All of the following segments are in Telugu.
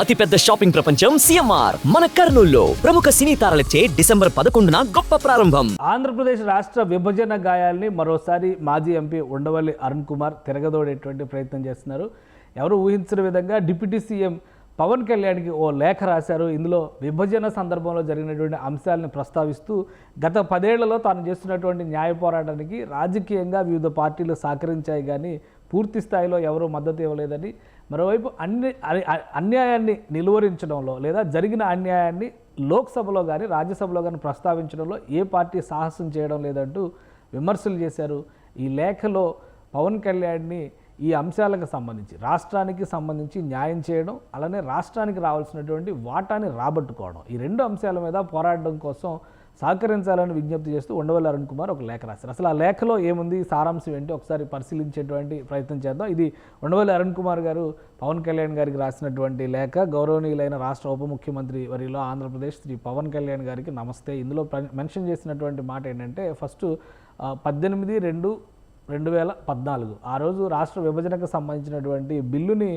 అతిపెద్ద షాపింగ్ ప్రపంచం సిఎంఆర్. మన కర్నూల్లో ప్రముఖ సినీ తారలచే డిసెంబర్ పదకొండున గొప్ప ప్రారంభం. ఆంధ్రప్రదేశ్ రాష్ట్ర విభజన గాయాల్ని మరోసారి మాజీ ఎంపీ ఉండవల్లి అరుణ్ కుమార్ తిరగదోడేటువంటి ప్రయత్నం చేస్తున్నారు. ఎవరు ఊహించిన విధంగా డిప్యూటీ సీఎం పవన్ కళ్యాణ్కి ఓ లేఖ రాశారు. ఇందులో విభజన సందర్భంలో జరిగినటువంటి అంశాలను ప్రస్తావిస్తూ గత పదేళ్ళలో తాను చేస్తున్నటువంటి న్యాయ పోరాటానికి రాజకీయంగా వివిధ పార్టీలు సహకరించాయి కానీ పూర్తి స్థాయిలో ఎవరూ మద్దతు ఇవ్వలేదని మరోవైపు అన్ని అన్యాయాన్ని నిలువరించడంలో లేదా జరిగిన అన్యాయాన్ని లోక్సభలో కానీ రాజ్యసభలో కానీ ప్రస్తావించడంలో ఏ పార్టీ సాహసం చేయడం లేదంటూ విమర్శలు చేశారు. ఈ లేఖలో పవన్ కళ్యాణ్ని ఈ అంశాలకు సంబంధించి రాష్ట్రానికి సంబంధించి న్యాయం చేయడం అలానే రాష్ట్రానికి రావాల్సినటువంటి వాటాని రాబట్టుకోవడం ఈ రెండు అంశాల మీద పోరాడడం కోసం సహకరించాలని విజ్ఞప్తి చేస్తూ ఉండవల్లి అరుణ్ కుమార్ ఒక లేఖ రాశారు. అసలు ఆ లేఖలో ఏముంది సారాంశం ఏంటి ఒకసారి పరిశీలించేటువంటి ప్రయత్నం చేద్దాం. ఇది ఉండవల్లి అరుణ్ కుమార్ గారు పవన్ కళ్యాణ్ గారికి రాసినటువంటి లేఖ. గౌరవనీయులైన రాష్ట్ర ఉప ముఖ్యమంత్రి వరిలో ఆంధ్రప్రదేశ్ శ్రీ పవన్ కళ్యాణ్ గారికి నమస్తే. ఇందులో మెన్షన్ చేసినటువంటి మాట ఏంటంటే ఫస్ట్ పద్దెనిమిది రెండు రెండు వేల పద్నాలుగు. ఆ రోజు రాష్ట్ర విభజనకు సంబంధించినటువంటి బిల్లుని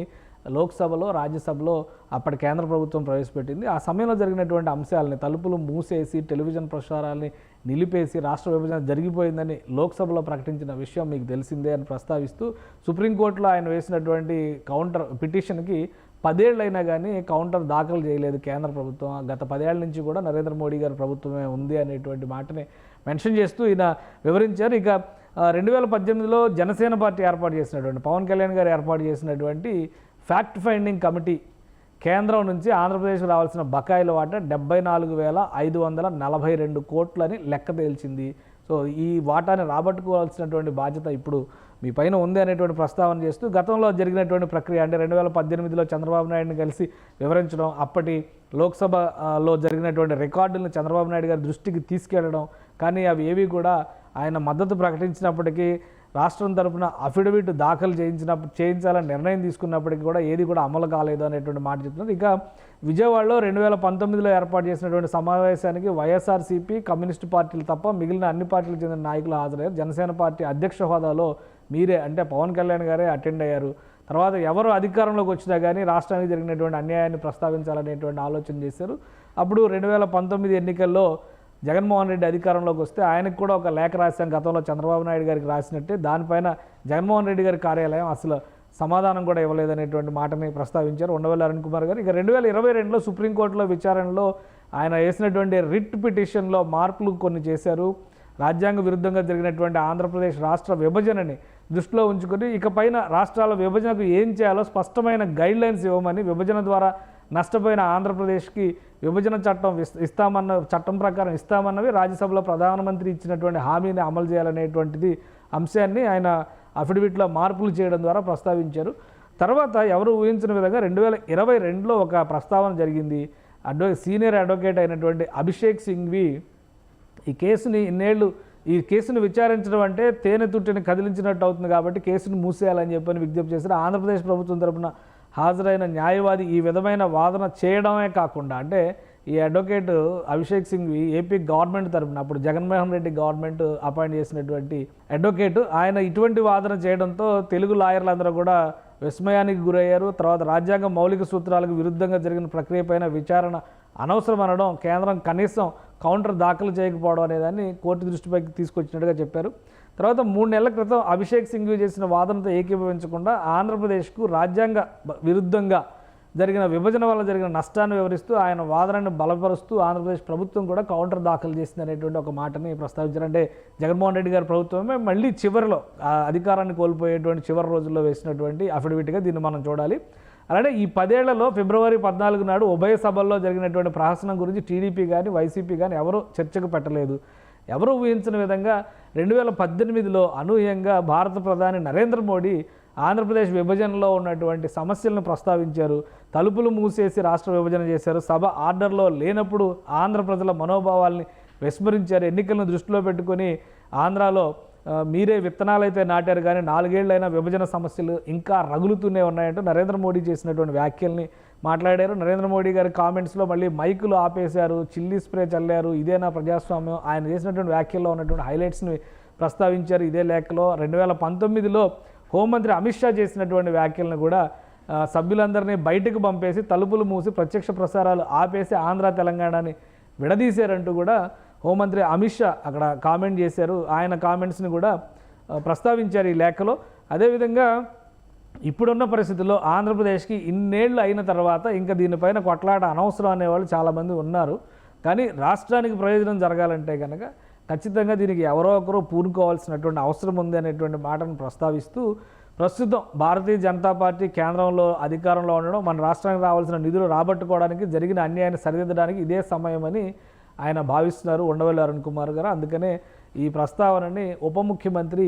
లోక్సభలో రాజ్యసభలో అప్పటి కేంద్ర ప్రభుత్వం ప్రవేశపెట్టింది. ఆ సమయంలో జరిగినటువంటి అంశాలని తలుపులు మూసేసి టెలివిజన్ ప్రసారాల్ని నిలిపేసి రాష్ట్ర విభజన జరిగిపోయిందని లోక్సభలో ప్రకటించిన విషయం మీకు తెలిసిందే అని ప్రస్తావిస్తూ సుప్రీంకోర్టులో ఆయన వేసినటువంటి కౌంటర్ పిటిషన్కి పదేళ్ళైనా కానీ కౌంటర్ దాఖలు చేయలేదు కేంద్ర ప్రభుత్వం. గత పదేళ్ళ నుంచి కూడా నరేంద్ర మోడీ గారి ప్రభుత్వమే ఉంది అనేటువంటి మాటని మెన్షన్ చేస్తూ ఈయన వివరించారు. ఇక రెండు వేల పద్దెనిమిదిలో జనసేన పార్టీ ఏర్పాటు చేసినటువంటి పవన్ కళ్యాణ్ గారు ఏర్పాటు చేసినటువంటి ఫ్యాక్ట్ ఫైండింగ్ కమిటీ కేంద్రం నుంచి ఆంధ్రప్రదేశ్కు రావాల్సిన బకాయిల వాటా డెబ్బై నాలుగు వేల ఐదు వందల నలభై రెండు కోట్లని లెక్క తేల్చింది. సో ఈ వాటాని రాబట్టుకోవాల్సినటువంటి బాధ్యత ఇప్పుడు మీ పైన ఉంది అనేటువంటి ప్రస్తావన చేస్తూ గతంలో జరిగినటువంటి ప్రక్రియ అంటే రెండు వేల పద్దెనిమిదిలో చంద్రబాబు నాయుడిని కలిసి వివరించడం అప్పటి లోక్సభలో జరిగినటువంటి రికార్డులను చంద్రబాబు నాయుడు గారి దృష్టికి తీసుకెళ్ళడం కానీ అవి ఏవి కూడా ఆయన మద్దతు ప్రకటించినప్పటికీ రాష్ట్రం తరపున అఫిడవిట్ దాఖలు చేయించినప్పుడు చేయించాలని నిర్ణయం తీసుకున్నప్పటికీ కూడా ఏది కూడా అమలు కాలేదు అనేటువంటి మాట చెప్తున్నారు. ఇక విజయవాడలో రెండు వేల పంతొమ్మిదిలో ఏర్పాటు చేసినటువంటి సమావేశానికి వైఎస్ఆర్సీపీ కమ్యూనిస్టు పార్టీలు తప్ప మిగిలిన అన్ని పార్టీలకు చెందిన నాయకులు హాజరయ్యారు. జనసేన పార్టీ అధ్యక్ష హోదాలో మీరే అంటే పవన్ కళ్యాణ్ గారే అటెండ్ అయ్యారు. తర్వాత ఎవరు అధికారంలోకి వచ్చినా కానీ రాష్ట్రానికి జరిగినటువంటి అన్యాయాన్ని ప్రస్తావించాలనేటువంటి ఆలోచన చేశారు. అప్పుడు రెండు వేల పంతొమ్మిది ఎన్నికల్లో జగన్మోహన్ రెడ్డి అధికారంలోకి వస్తే ఆయనకు కూడా ఒక లేఖ రాశాం గతంలో చంద్రబాబు నాయుడు గారికి రాసినట్టే. దానిపైన జగన్మోహన్ రెడ్డి గారి కార్యాలయం అసలు సమాధానం కూడా ఇవ్వలేదనేటువంటి మాటని ప్రస్తావించారు. ఉండవల్లి అరుణ్ కుమార్ గారు. ఇక రెండు వేల ఇరవై రెండులో సుప్రీంకోర్టులో విచారణలో ఆయన వేసినటువంటి రిట్ పిటిషన్లో మార్పులు కొన్ని చేశారు. రాజ్యాంగ విరుద్ధంగా జరిగినటువంటి ఆంధ్రప్రదేశ్ రాష్ట్ర విభజనని దృష్టిలో ఉంచుకొని ఇకపైన రాష్ట్రాల విభజనకు ఏం చేయాలో స్పష్టమైన గైడ్లైన్స్ ఇవ్వమని విభజన ద్వారా నష్టపోయిన ఆంధ్రప్రదేశ్కి విభజన చట్టం ఇస్తామన్న చట్టం ప్రకారం ఇస్తామన్నవి రాజ్యసభలో ప్రధానమంత్రి ఇచ్చినటువంటి హామీని అమలు చేయాలనేటువంటిది అంశాన్ని ఆయన అఫిడవిట్లో మార్పులు చేయడం ద్వారా ప్రస్తావించారు. తర్వాత ఎవరు ఊహించిన విధంగా రెండు వేల ఇరవై రెండులో ఒక ప్రస్తావన జరిగింది. అడ్వ సీనియర్ అడ్వకేట్ అయినటువంటి అభిషేక్ సింఘ్వి ఈ కేసుని ఇన్నేళ్ళు ఈ కేసును విచారించడం అంటే తేనె తుట్టిని కదిలించినట్టు అవుతుంది కాబట్టి కేసును మూసేయాలని చెప్పని విజ్ఞప్తి చేశారు. ఆంధ్రప్రదేశ్ ప్రభుత్వం తరపున హాజరైన న్యాయవాది ఈ విధమైన వాదన చేయడమే కాకుండా అంటే ఈ advocate Abhishek Singhvi AP government తరపున అప్పుడు జగన్మోహన్ రెడ్డి గవర్నమెంట్ అపాయింట్ చేసినటువంటి అడ్వకేట్ ఆయన ఇటువంటి వాదన చేయడంతో తెలుగు లాయర్లందరూ కూడా విస్మయానికి గురయ్యారు. తర్వాత రాజ్యాంగ మౌలిక సూత్రాలకు విరుద్ధంగా జరిగిన ప్రక్రియపైన విచారణ అనవసరం అనడం కేంద్రం కనీసం కౌంటర్ దాఖలు చేయకపోవడం అనేదాన్ని కోర్టు దృష్టిపైకి తీసుకొచ్చినట్టుగా చెప్పారు. తర్వాత మూడు నెలల క్రితం అభిషేక్ సింగ్ చేసిన వాదనతో ఏకీభవించకుండా ఆంధ్రప్రదేశ్కు రాజ్యాంగ విరుద్ధంగా జరిగిన విభజన వల్ల జరిగిన నష్టాన్ని వివరిస్తూ ఆయన వాదనను బలపరుస్తూ ఆంధ్రప్రదేశ్ ప్రభుత్వం కూడా కౌంటర్ దాఖలు చేసింది అనేటువంటి ఒక మాటని ప్రస్తావించారు. అంటే జగన్మోహన్ రెడ్డి గారి ప్రభుత్వమే మళ్ళీ చివరిలో అధికారాన్ని కోల్పోయేటువంటి చివరి రోజుల్లో వేసినటువంటి అఫిడవిట్గా దీన్ని మనం చూడాలి. అలానే ఈ పదేళ్ళలో ఫిబ్రవరి పద్నాలుగు నాడు ఉభయ సభల్లో జరిగినటువంటి ప్రహసనం గురించి టీడీపీ కానీ వైసీపీ కానీ ఎవరూ చర్చకు పెట్టలేదు. ఎవరూ ఊహించిన విధంగా రెండు వేల పద్దెనిమిదిలో అనూహ్యంగా భారత ప్రధాని నరేంద్ర మోడీ ఆంధ్రప్రదేశ్ విభజనలో ఉన్నటువంటి సమస్యలను ప్రస్తావించారు. తలుపులు మూసేసి రాష్ట్ర విభజన చేశారు. సభ ఆర్డర్లో లేనప్పుడు ఆంధ్ర ప్రజల మనోభావాల్ని విస్మరించారు. ఎన్నికలను దృష్టిలో పెట్టుకొని ఆంధ్రాలో మీరే విత్తనాలైతే నాటారు కానీ నాలుగేళ్ళైనా విభజన సమస్యలు ఇంకా రగులుతూనే ఉన్నాయంటూ నరేంద్ర మోడీ చేసినటువంటి వ్యాఖ్యల్ని మాట్లాడారు. నరేంద్ర మోడీ గారి కామెంట్స్లో మళ్ళీ మైకులు ఆపేశారు చిల్లీ స్ప్రే చల్లారు ఇదేనా ప్రజాస్వామ్యం? ఆయన చేసినటువంటి వ్యాఖ్యల్లో ఉన్నటువంటి హైలైట్స్ని ప్రస్తావించారు. ఇదే లేఖలో రెండు వేల పంతొమ్మిదిలో హోంమంత్రి అమిత్ షా చేసినటువంటి వ్యాఖ్యలను కూడా సభ్యులందరినీ బయటకు పంపేసి తలుపులు మూసి ప్రత్యక్ష ప్రసారాలు ఆపేసి ఆంధ్ర తెలంగాణని విడదీశారంటూ కూడా హోంమంత్రి అమిత్ షా అక్కడ కామెంట్ చేశారు. ఆయన కామెంట్స్ని కూడా ప్రస్తావించారు ఈ లేఖలో. అదేవిధంగా ఇప్పుడున్న పరిస్థితుల్లో ఆంధ్రప్రదేశ్కి ఇన్నేళ్ళు అయిన తర్వాత ఇంకా దీనిపైన కొట్లాట అనవసరం అనేవాళ్ళు చాలామంది ఉన్నారు. కానీ రాష్ట్రానికి ప్రయోజనం జరగాలంటే కనుక ఖచ్చితంగా దీనికి ఎవరో ఒకరు పూనుకోవాల్సినటువంటి అవసరం ఉంది అనేటువంటి మాటను ప్రస్తావిస్తూ ప్రస్తుతం భారతీయ జనతా పార్టీ కేంద్రంలో అధికారంలో ఉండడం మన రాష్ట్రానికి రావాల్సిన నిధులు రాబట్టుకోవడానికి జరిగిన అన్యాయాన్ని సరిదిద్దడానికి ఇదే సమయమని ఆయన భావిస్తున్నారు ఉండవల్లి అరుణ్ కుమార్ గారు. అందుకనే ఈ ప్రస్తావనని ఉప ముఖ్యమంత్రి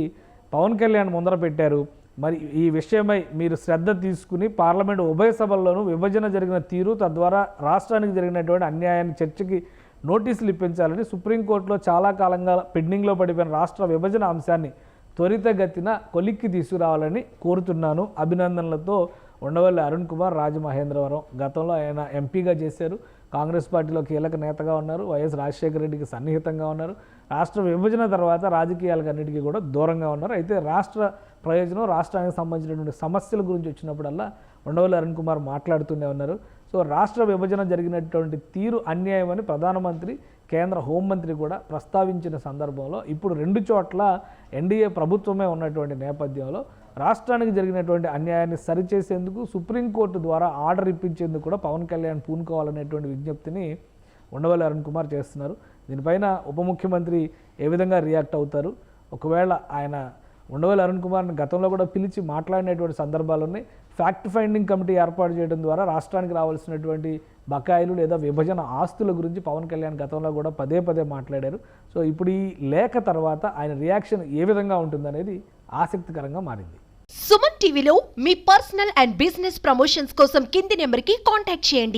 పవన్ కళ్యాణ్ ముందర పెట్టారు. మరి ఈ విషయమై మీరు శ్రద్ధ తీసుకుని పార్లమెంట్ ఉభయ సభల్లోనూ విభజన జరిగిన తీరు తద్వారా రాష్ట్రానికి జరిగినటువంటి అన్యాయాన్ని చర్చకి నోటీసులు ఇప్పించాలని సుప్రీంకోర్టులో చాలా కాలంగా పెండింగ్లో పడిపోయిన రాష్ట్ర విభజన అంశాన్ని త్వరితగతిన కొలిక్కి తీసుకురావాలని కోరుతున్నాను. అభినందనలతో ఉండవల్లి అరుణ్ కుమార్ రాజమహేంద్రవరం. గతంలో ఆయన ఎంపీగా చేశారు. కాంగ్రెస్ పార్టీలో కీలక నేతగా ఉన్నారు. వైఎస్ రాజశేఖర రెడ్డికి సన్నిహితంగా ఉన్నారు. రాష్ట్ర విభజన తర్వాత రాజకీయాలకు అన్నిటికీ కూడా దూరంగా ఉన్నారు. అయితే రాష్ట్ర ప్రయోజనం రాష్ట్రానికి సంబంధించినటువంటి సమస్యల గురించి వచ్చినప్పుడల్లా ఉండవల్లి అరుణ్ కుమార్ మాట్లాడుతూనే ఉన్నారు. సో రాష్ట్ర విభజన జరిగినటువంటి తీరు అన్యాయమని ప్రధానమంత్రి కేంద్ర హోంమంత్రి కూడా ప్రస్తావించిన సందర్భంలో ఇప్పుడు రెండు చోట్ల ఎన్డీఏ ప్రభుత్వమే ఉన్నటువంటి నేపథ్యంలో రాష్ట్రానికి జరిగినటువంటి అన్యాయాన్ని సరిచేసేందుకు సుప్రీంకోర్టు ద్వారా ఆర్డర్ ఇప్పించేందుకు కూడా పవన్ కళ్యాణ్ పూనుకోవాలనేటువంటి విజ్ఞప్తిని ఉండవల్లి అరుణ్ కుమార్ చేస్తున్నారు. దీనిపైన ఉప ముఖ్యమంత్రి ఏ విధంగా రియాక్ట్ అవుతారు? ఒకవేళ ఆయన ఉండవల్లి అరుణ్ కుమార్ని గతంలో కూడా పిలిచి మాట్లాడినటువంటి సందర్భాలు ఉన్నాయి. ఫ్యాక్ట్ ఫైండింగ్ కమిటీ ఏర్పాటు చేయడం ద్వారా రాష్ట్రానికి రావాల్సినటువంటి బకాయిలు లేదా విభజన ఆస్తుల గురించి పవన్ కళ్యాణ్ గతంలో కూడా పదే పదే మాట్లాడారు. సో ఇప్పుడు ఈ లేఖ తర్వాత ఆయన రియాక్షన్ ఏ విధంగా ఉంటుందనేది ఆసక్తికరంగా మారింది. సుమన్ టీవీలో మీ పర్సనల్ అండ్ బిజినెస్ ప్రమోషన్స్ కోసం కింది నెంబర్కి కాంటాక్ట్ చేయండి.